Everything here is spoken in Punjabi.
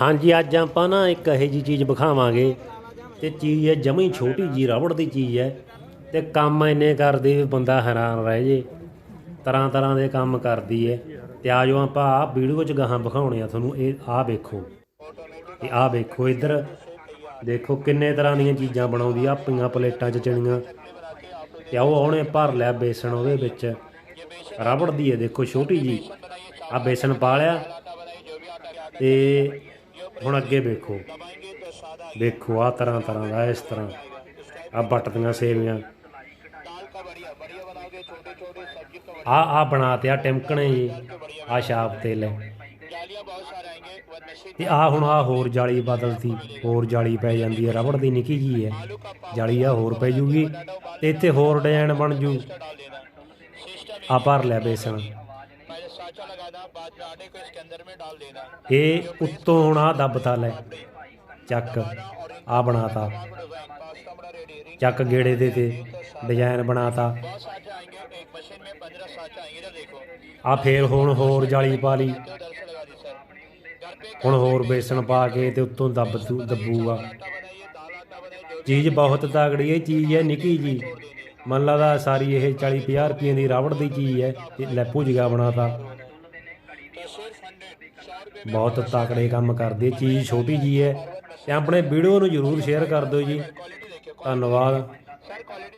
ਹਾਂਜੀ, ਅੱਜ ਆਪਾਂ ਨਾ ਇੱਕ ਇਹੋ ਜੀ ਚੀਜ਼ ਵਿਖਾਵਾਂਗੇ। ਤੇ ਚੀਜ਼ ਹੈ ਜਮੀ ਛੋਟੀ ਜੀ ਰਬੜ ਦੀ ਚੀਜ਼ ਹੈ। ਤੇ ਕੰਮ ਇੰਨੇ ਕਰਦੇ ਵੀ ਬੰਦਾ ਹੈਰਾਨ ਰਹਿ ਜੇ। ਤਰ੍ਹਾਂ ਤਰ੍ਹਾਂ ਦੇ ਕੰਮ ਕਰਦੀ ਹੈ। ਤੇ ਆਜੋ ਆਪਾਂ ਆ ਵੀਡੀਓ ਚ ਗਾਹਾਂ ਵਿਖਾਉਣੇ ਆ ਤੁਹਾਨੂੰ। ਇਹ ਆਹ ਵੇਖੋ। ਤੇ ਆਹ ਵੇਖੋ ਇੱਧਰ। ਦੇਖੋ ਕਿੰਨੇ ਤਰ੍ਹਾਂ ਦੀਆਂ ਚੀਜ਼ਾਂ ਬਣਾਉਂਦੀ ਆ। ਪਈਆਂ ਪਲੇਟਾਂ ਚ ਚਣੀਆਂ। ਤੇ ਆਓ ਉਹਨੇ ਭਰ ਲਿਆ ਬੇਸਣ ਉਹਦੇ ਵਿੱਚ। ਰਬੜ ਦੀ ਹੈ, ਦੇਖੋ ਛੋਟੀ ਜੀ ਆ ਬੇਸਣ ਪਾ ਲਿਆ। ਤੇ ਹੁਣ ਅੱਗੇ ਵੇਖੋ। ਵੇਖੋ ਆ ਤਰ੍ਹਾਂ ਤਰ੍ਹਾਂ ਦਾ, ਇਸ ਤਰ੍ਹਾਂ। ਆ ਬੱਟ ਸੇਵੀਆਂ। ਆ ਆ ਬਣਾਤੇ ਆ ਟਿਮਕਣੇ ਜੀ। ਆ ਛਾਪ ਤੇ ਲੈ। ਤੇ ਆ ਹੁਣ ਆ ਹੋਰ ਜਾਲੀ ਬਦਲਤੀ, ਹੋਰ ਜਾਲੀ ਪੈ ਜਾਂਦੀ ਹੈ। ਰਬੜ ਦੀ ਨਿੱਕੀ ਜੀ ਹੈ। ਜਾਲੀ ਆ ਹੋਰ ਪੈ ਜੂਗੀ। ਤੇ ਇੱਥੇ ਹੋਰ ਡਿਜ਼ਾਈਨ ਬਣ ਜੂ। ਆ ਭਰ ਲੈ ਬੇਸਣ। ਇਹ ਉੱਤੋਂ ਹੁਣ ਆ ਦੱਬਤਾ ਲੈ, ਚੱਕ ਆ ਬਣਾਤਾ। ਚੱਕ ਗੇੜੇ ਦੇ ਤੇ ਡਿਜ਼ਾਈਨ ਬਣਾਤਾ। ਆ ਫੇਰ ਹੁਣ ਹੋਰ ਜਾਲੀ ਪਾ ਲਈ। ਹੁਣ ਹੋਰ ਬੇਸਣ ਪਾ ਕੇ ਤੇ ਉੱਤੋਂ ਦੱਬ ਦੱਬੂਗਾ। ਚੀਜ਼ ਬਹੁਤ ਤਾਗੜੀ ਹੈ, ਚੀਜ਼ ਹੈ ਨਿੱਕੀ ਜੀ। ਮਨ ਲਾਦਾ ਸਾਰੀ ਇਹ 40 50 ਰੁਪਏ ਦੀ ਰਾਵੜ ਦੀ ਚੀਜ਼ ਹੈ ਲੈ ਭੁਜਗਾ ਬਣਾਤਾ। ਬਹੁਤ ਤਾਕੜੇ ਕੰਮ ਕਰਦੇ, ਚੀਜ਼ ਛੋਟੀ ਜੀ ਹੈ। ਤੇ ਆਪਣੇ ਵੀਡੀਓ ਨੂੰ ਜਰੂਰ ਸ਼ੇਅਰ ਕਰ ਦਿਓ ਜੀ। ਧੰਨਵਾਦ।